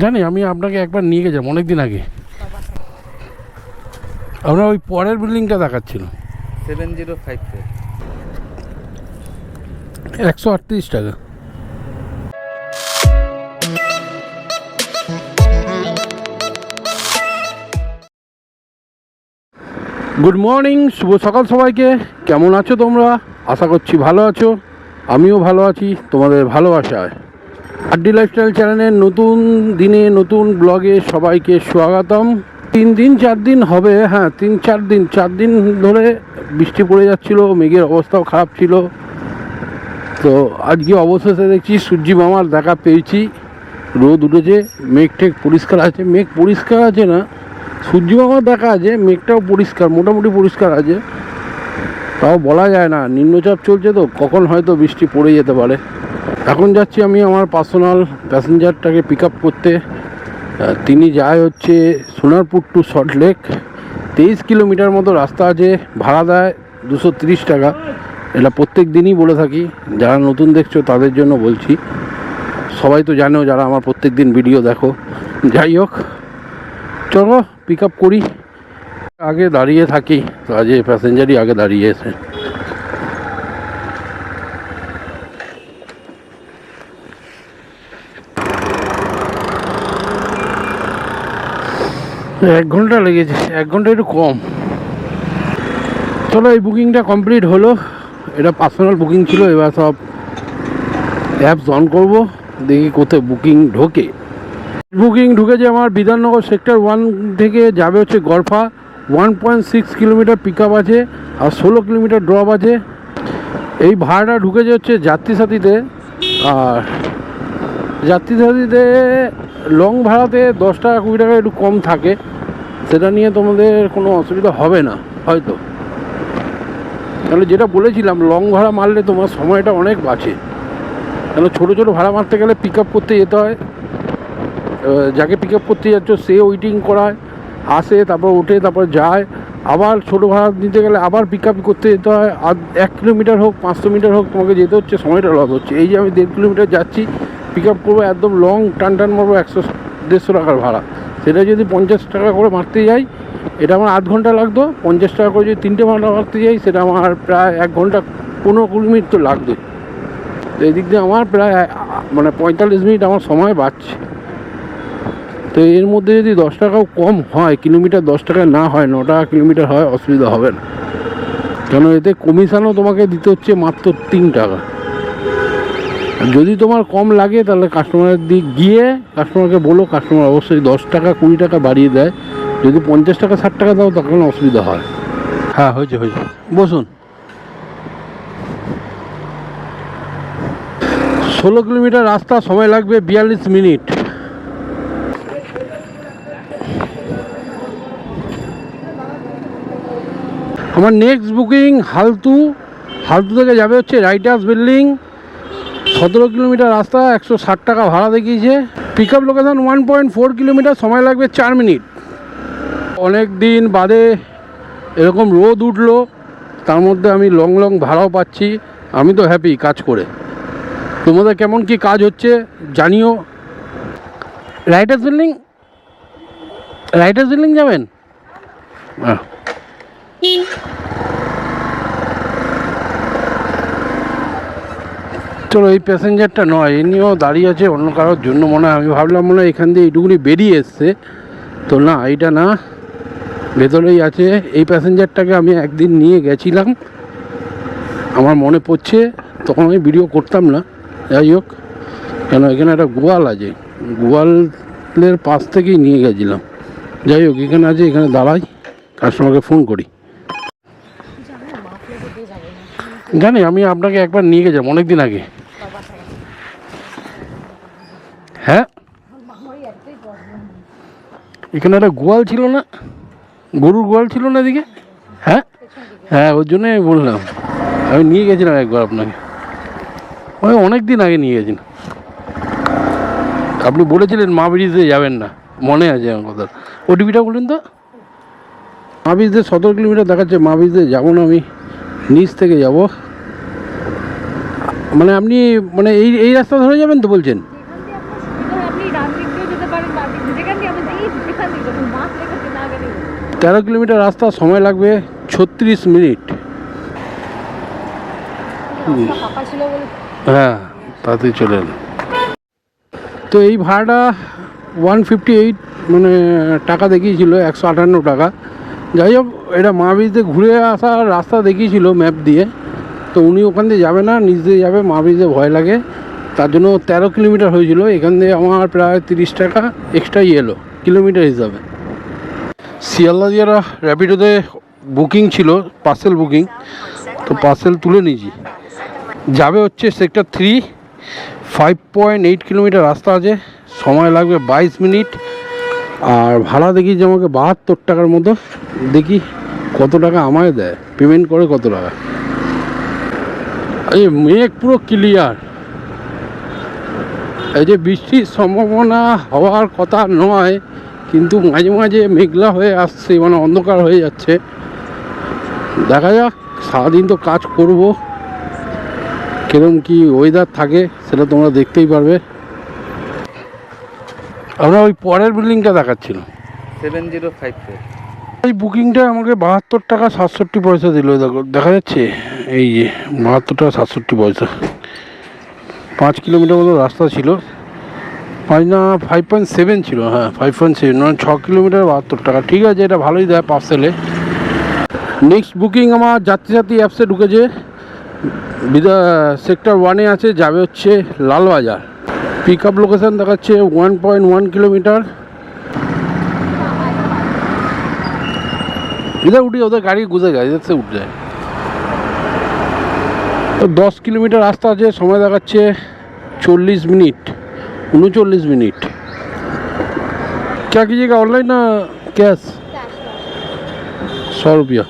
জানি আমি আপনাকে একবার নিয়ে গেছিলাম অনেক দিন আগে। আপনার ওই পরের বিল্ডিংটা দেখাচ্ছিল সেভেন জিরো ফাইভ ফোর। একশো আটত্রিশ টাকা। গুড মর্নিং শুভ সকাল সবাইকে। কেমন আছো তোমরা? আশা করছি ভালো আছো। আমিও ভালো আছি তোমাদের ভালোবাসায়। আড্ডি লাইফস্টাইল চ্যানেলের নতুন দিনে নতুন ব্লগে সবাইকে স্বাগতম। তিন দিন, চার দিন হবে হ্যাঁ তিন, চার দিন চার দিন ধরে বৃষ্টি পড়ে যাচ্ছিল, মেঘের অবস্থাও খারাপ ছিল। তো আজকে অবশেষে দেখছি সূর্যি মামার দেখা পেয়েছি। রোদ উঠেছে, মেঘ টেঘ পরিষ্কার আছে। মেঘ পরিষ্কার আছে না সূর্য মামার দেখা আছে, মেঘটাও পরিষ্কার, মোটামুটি পরিষ্কার আছে। তাও বলা যায় না, নিম্নচাপ চলছে তো, কখন হয়তো বৃষ্টি পড়ে যেতে পারে। এখন যাচ্ছি আমি আমার পার্সোনাল প্যাসেঞ্জারটাকে পিক আপ করতে। তিনি যায় হচ্ছে সোনারপুর টু সল্টলেক তেইশ কিলোমিটার মতো রাস্তা আছে, ভাড়া দেয় দুশো টাকা। এটা প্রত্যেক দিনই বলে থাকি, যারা নতুন দেখছ তাদের জন্য বলছি। সবাই তো জানো যারা আমার প্রত্যেক দিন ভিডিও দেখো। যাই হোক, চলো পিক আপ করি। আগে দাঁড়িয়ে থাকি এই প্যাসেঞ্জারই আগে দাঁড়িয়ে এসে এক ঘণ্টা লেগেছে, এক ঘণ্টা একটু কম। চলো, এই বুকিংটা কমপ্লিট হলো। এটা পার্সোনাল বুকিং ছিল, এবার সব অ্যাপস অন করব, দেখি কোথায় বুকিং ঢোকে। বুকিং ঢুকেছে আমার বিধাননগর সেক্টর ওয়ান থেকে, যাবে হচ্ছে Garfa. One point six kilometre pick আছে আর ষোলো কিলোমিটার ড্রপ আছে। এই ভাড়াটা ঢুকে যাচ্ছে যাত্রী সাথীতে। আর যাত্রী সাথীতে লং ভাড়াতে দশ টাকা কুড়ি টাকা একটু কম থাকে। সেটা নিয়ে তোমাদের কোনো অসুবিধা হবে না, হয়তো। তাহলে যেটা বলেছিলাম লং ভাড়া মারলে তোমার সময়টা অনেক বাঁচে। কেন ছোটো ছোটো ভাড়া মারতে গেলে পিক আপ করতে যেতে হয়। যাকে পিক আপ করতে যাচ্ছ, সে ওয়েটিং করায়। আসে, তারপর ওঠে, তারপর যায়। আবার ছোটো ভাড়া নিতে গেলে আবার পিক আপ করতে যেতে হয়। আর এক কিলোমিটার হোক, পাঁচশো মিটার হোক, তোমাকে যেতে হচ্ছে, সময়টা লস হচ্ছে। এই যে আমি দেড় কিলোমিটার যাচ্ছি পিক আপ করব একদম লং টান টান মারবো একশো, দেড়শো টাকার ভাড়া। সেটা যদি পঞ্চাশ টাকা করে মারতে যাই, এটা আমার আধ ঘণ্টা লাগতো। পঞ্চাশ টাকা করে যদি তিনটে ভাড়া মারতে যাই, সেটা আমার প্রায় এক ঘণ্টা, পনেরো কুড়ি মিনিট তো লাগবে। তো এদিক দিয়ে আমার প্রায় মানে পঁয়তাল্লিশ মিনিট আমার সময় বাঁচছে। তো এর মধ্যে যদি দশ টাকাও কম হয়, কিলোমিটার দশ টাকা না হয়, ন টাকা কিলোমিটার হয়, অসুবিধা হবে না। কেন এতে কমিশনও তোমাকে দিতে হচ্ছে মাত্র তিন টাকা। যদি তোমার কম লাগে, তাহলে কাস্টমারের দিক গিয়ে কাস্টমারকে বলো কাস্টমার অবশ্যই দশ টাকা, কুড়ি টাকা বাড়িয়ে দেয়। যদি পঞ্চাশ টাকা, ষাট টাকা দাও তখন অসুবিধা হয়। হ্যাঁ হয়েছে হয়েছে। বসুন। ষোলো কিলোমিটার রাস্তা, সময় লাগবে বিয়াল্লিশ মিনিট। আমার নেক্সট বুকিং হালতু হালতু থেকে যাবে হচ্ছে রাইটার্স বিল্ডিং, সতেরো কিলোমিটার রাস্তা, একশো ষাট টাকা ভাড়া দেখিয়েছে। Pick up location one point four kilometre, সময় লাগবে চার মিনিট। অনেক দিন বাদে এরকম রোদ উঠল, তার মধ্যে আমি লং লং ভাড়াও পাচ্ছি, আমি তো হ্যাপি কাজ করে। তোমাদের কেমন কি কাজ হচ্ছে জানিও। রাইটার্স বিল্ডিং রাইটার্স বিল্ডিং যাবেন? হ্যাঁ। চলো এই প্যাসেঞ্জারটা নয় এ নিয়েও দাঁড়িয়ে আছে, অন্য কারোর জন্য মনে হয়। আমি ভাবলাম মনে হয় এখান দিয়ে এইটুকুনি বেরিয়ে এসছে। তো না, এইটা না, ভেতরেই আছে। এই প্যাসেঞ্জারটাকে আমি একদিন নিয়ে গেছিলাম। আমার মনে পড়ছে, তখন আমি ভিডিও করতাম না। যাই হোক, কেন এখানে একটা গোয়াল আছে। গোয়ালের পাশ থেকেই নিয়ে গেছিলাম। যাই হোক, এখানে আছে, এখানে দাঁড়াই, কাস্টমারকে ফোন করি। জানি, আমি আপনাকে একবার নিয়ে গেছিলাম অনেক দিন আগে। হ্যাঁ? এখানে একটা গোয়াল ছিল না? গরুর গোয়াল ছিল না এদিকে? হ্যাঁ? হ্যাঁ ওর জন্যই আমি বললাম। আমি নিয়ে গেছিলাম একবার আপনাকে। ওই অনেক দিন আগে নিয়ে গেছিলাম আপনি বলেছিলেন মা ব্রিজে যাবেন না। মনে আছে আমার কথা। ওটিপিটা বলুন তো। মা ব্রিজে সতেরো কিলোমিটার দেখাচ্ছে, মা ব্রিজে যাব না আমি। নিচ থেকে যাব। মানে আপনি মানে এই এই রাস্তা ধরে যাবেন তো বলছেন? তেরো কিলোমিটার রাস্তা, সময় লাগবে ছত্রিশ মিনিট। হ্যাঁ তাতেই চলে তো এই ভাড়াটা ওয়ান ফিফটি এইট মানে টাকা দেখিয়েছিল, একশো আটান্ন টাকা। যাই হোক, এটা মাহবীজে ঘুরে আসার রাস্তা দেখিয়েছিল ম্যাপ দিয়ে। তো উনি ওখান দিয়ে যাবে না, নিচ দিয়ে যাবে মাহবীজে ভয় লাগে। তার জন্য তেরো কিলোমিটার হয়েছিল, এখান দিয়ে আমার প্রায় তিরিশ টাকা এক্সট্রাই এলো, কিলোমিটার হিসাবে। শিয়ালদা যারা র্যাপিডোতে বুকিং ছিল পার্সেল বুকিং তো পার্সেল তুলে নিয়েছি। যাবে হচ্ছে sector three five point eight kilometre রাস্তা আছে, সময় লাগবে বাইশ মিনিট। আর ভাড়া দেখি যে আমাকে বাহাত্তর টাকার মতো, দেখি কত টাকা আমায় দেয় পেমেন্ট করে কত টাকা। এই মেঘ পুরো ক্লিয়ার এই যে বৃষ্টির সম্ভাবনা হওয়ার কথা নয়, কিন্তু মাঝে মাঝে মেঘলা হয়ে আসছে মানে অন্ধকার হয়ে যাচ্ছে। দেখা যাক, সারাদিন তো কাজ করব। কিরম কি ওয়েদার থাকে, সেটা তোমরা দেখতেই পারবে। আমরা ওই পরের বিল্ডিংটা দেখাচ্ছিলাম। সেভেন জিরো ফাইভ ফোর এই বুকিংটা আমাকে বাহাত্তর টাকা সাতষট্টি পয়সা দিল, দেখো, দেখা যাচ্ছে। এই যে, বাহাত্তর টাকা সাতষট্টি পয়সা। পাঁচ কিলোমিটার মতো রাস্তা ছিল। পাঁচ না ফাইভ পয়েন্ট সেভেন ছিল হ্যাঁ ফাইভ পয়েন্ট সেভেন মানে ছ কিলোমিটার বাহাত্তর টাকা। ঠিক আছে, এটা ভালোই দেয় পার্সেলে নেক্সট বুকিং আমার যাত্রী যাত্রী অ্যাপসে ঢুকেছে। বিদা সেক্টর ওয়ানে আছে, যাবে হচ্ছে লালবাজার। পিক আপ লোকেশান দেখাচ্ছে ওয়ান পয়েন্ট ওয়ান কিলোমিটার इधर उठी उधर गाड़ी गुजर गया इधर से उठ जाए তো দশ কিলোমিটার রাস্তা আছে সময় দেখাচ্ছে চল্লিশ মিনিট উনচল্লিশ মিনিট क्या कीजिएगा ऑनलाइन ना कैश সौ রুপিয়া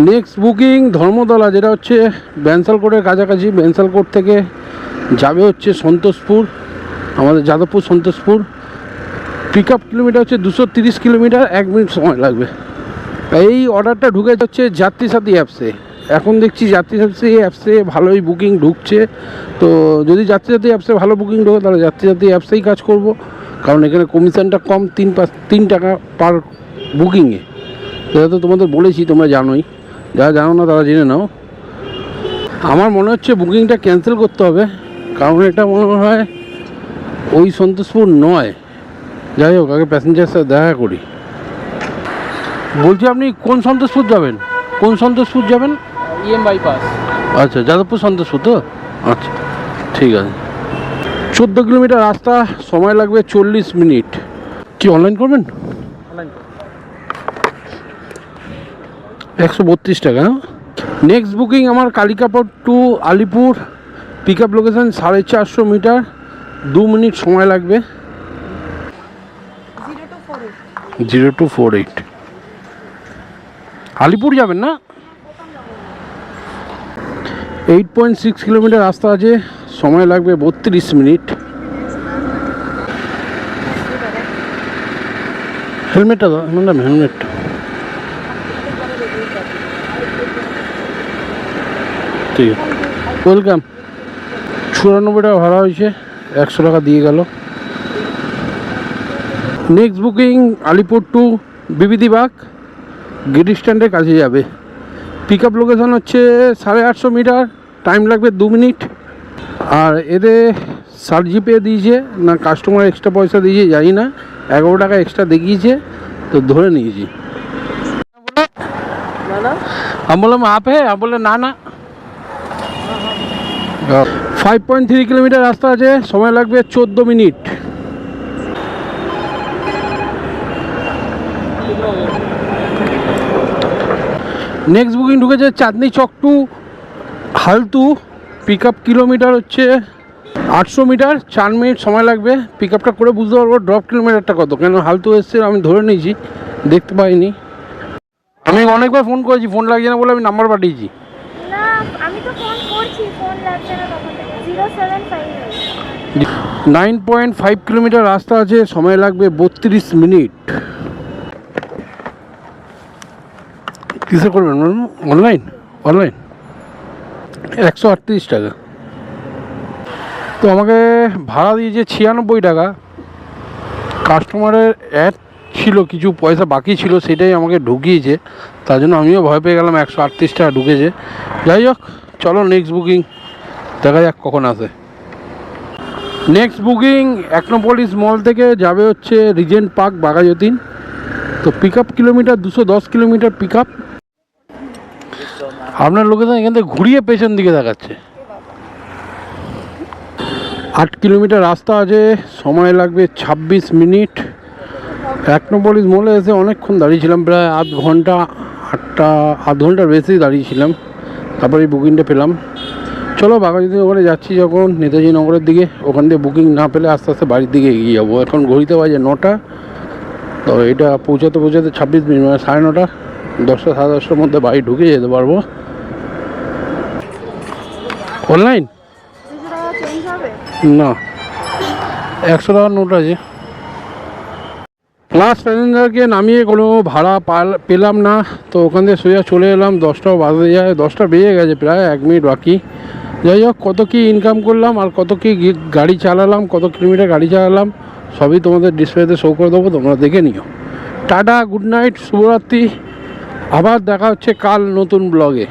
নেক্সট বুকিং ধর্মতলা যেটা হচ্ছে ব্যানসাল কোর্টের কাছাকাছি ব্যানসাল কোর্ট থেকে যাবে হচ্ছে সন্তোষপুর আমাদের Jadavpur Santoshpur Pick up kilometre হচ্ছে দুশো তিরিশ কিলোমিটার এক মিনিট সময় লাগবে। এই অর্ডারটা ঢুকে যাচ্ছে যাত্রী সাথী অ্যাপসে এখন দেখছি যাত্রী সাথী অ্যাপসে ভালোই বুকিং ঢুকছে। তো যদি যাত্রী সাথী অ্যাপসে ভালো বুকিং ঢোকে, তাহলে যাত্রী সাথী অ্যাপসেই কাজ করব। কারণ এখানে কমিশনটা কম, তিন পাঁচ, তিন টাকা পার বুকিংয়ে সেটা তো তোমাদের বলেছি, তোমরা জানোই। যারা জানো না, তারা জেনে নাও। আমার মনে হচ্ছে বুকিংটা ক্যান্সেল করতে হবে। কারণ এটা মনে হয় ওই সন্তোষপুর নয়। যাই হোক আগে প্যাসেঞ্জার সাথে দেখা করি। বলছি আপনি কোন সন্তোষপুর যাবেন? কোন সন্তোষপুর যাবেন? ইএম বাইপাস আচ্ছা যাদবপুর সন্তোষপুর তো? আচ্ছা ঠিক আছে। চোদ্দ কিলোমিটার রাস্তা সময় লাগবে চল্লিশ মিনিট। কি অনলাইন করবেন? একশো বত্রিশ টাকা নেক্সট বুকিং আমার Kalikapur to Alipur pick up location সাড়ে চারশো মিটার দু মিনিট সময় লাগবে। Zero two four eight. Alipur যাবেন না? এইট পয়েন্ট সিক্স কিলোমিটার রাস্তা আছে, সময় লাগবে বত্রিশ মিনিট। হেলমেটটা দাও ম্যাডাম হেলমেট। ঠিক আছে। ওয়েলকাম। চুরানব্বই টাকা ভাড়া হয়েছে, একশো টাকা দিয়ে গেল। Next booking Alipur to Bibidibag gate স্ট্যান্ডের কাছে যাবে। পিক আপ লোকেশন হচ্ছে সাড়ে আটশো মিটার টাইম লাগবে দু মিনিট। আর এদের সার্জি জিপে দিয়েছে না কাস্টমার এক্সট্রা পয়সা দিয়েছে জানি না এগারো টাকা এক্সট্রা দেখিয়েছে তো ধরে নিয়েছি। আমি বললাম আপ হে আমি বললাম না না। ফাইভ পয়েন্ট থ্রি কিলোমিটার রাস্তা আছে সময় লাগবে চোদ্দ মিনিট। নেক্সট বুকিং ঢুকেছে Chandni Chowk to Haltu pick up kilometre হচ্ছে আটশো মিটার চার মিনিট সময় লাগবে। পিক আপটা করে বুঝতে পারব ড্রপ কিলোমিটারটা কত। কেন হালতু এসছে আমি ধরে নিয়েছি দেখতে পাইনি। আমি অনেকবার ফোন করেছি ফোন লাগছে না বলে আমি নাম্বার পাঠিয়েছি। নাইন পয়েন্ট ফাইভ কিলোমিটার রাস্তা আছে সময় লাগবে বত্রিশ মিনিট কিসে করবেন? অনলাইন অনলাইন একশো আটত্রিশ টাকা। তো আমাকে ভাড়া দিয়েছে ছিয়ানব্বই টাকা। কাস্টমারের অ্যাড ছিল, কিছু পয়সা বাকি ছিল, সেটাই আমাকে ঢুকিয়েছে। তার জন্য আমিও ভয় পেয়ে গেলাম, একশো আটত্রিশ টাকা ঢুকেছে। যাই হোক, চলো নেক্সট বুকিং দেখা যাক কখন আসে। নেক্সট বুকিং একনোপলিস মল থেকে যাবে হচ্ছে রিজেন্ট পার্ক বাঘাযতীন। তো পিক আপ কিলোমিটার দুশো দশ কিলোমিটার পিক আপ আপনার লোকেশন এখান থেকে ঘুরিয়ে পেছন দিকে দেখাচ্ছে। আট কিলোমিটার রাস্তা আছে, সময় লাগবে ছাব্বিশ মিনিট। এক একনোপলিস মলে এসে অনেকক্ষণ দাঁড়িয়েছিলাম, প্রায় আধ ঘণ্টা, আটটা, আধ ঘণ্টার বেশি দাঁড়িয়েছিলাম। তারপরে এই বুকিংটা পেলাম। চলো বাঘাযতীন ওখানে যাচ্ছি যখন, নেতাজি নগরের দিকে। ওখান থেকে বুকিং না পেলে আস্তে আস্তে বাড়ির দিকে এগিয়ে যাব। এখন ঘড়িতে বাজে নটা, তো এটা পৌঁছাতে পৌঁছাতে ছাব্বিশ মিনিট মানে সাড়ে নটা। দশটা সাড়ে দশটার মধ্যে বাড়ি ঢুকে যেতে পারব। অনলাইন না। একশো টাকার নোট আছে। লাস্ট প্যাসেঞ্জারকে নামিয়ে কোনো ভাড়া পাল- পেলাম না। তো ওখান থেকে সোজা চলে এলাম, দশটাও বাজে যায়, দশটা বেজে গেছে প্রায়, এক মিনিট বাকি। যাই হোক, কত কী ইনকাম করলাম আর কত কী গাড়ি চালালাম, কত কিলোমিটার গাড়ি চালালাম, সবই তোমাদের ডিসপ্লেতে শো করে দেবো, তোমরা দেখে নিও। টাটা গুড নাইট শুভরাত্রি। আবার দেখা হচ্ছে কাল নতুন ব্লগে।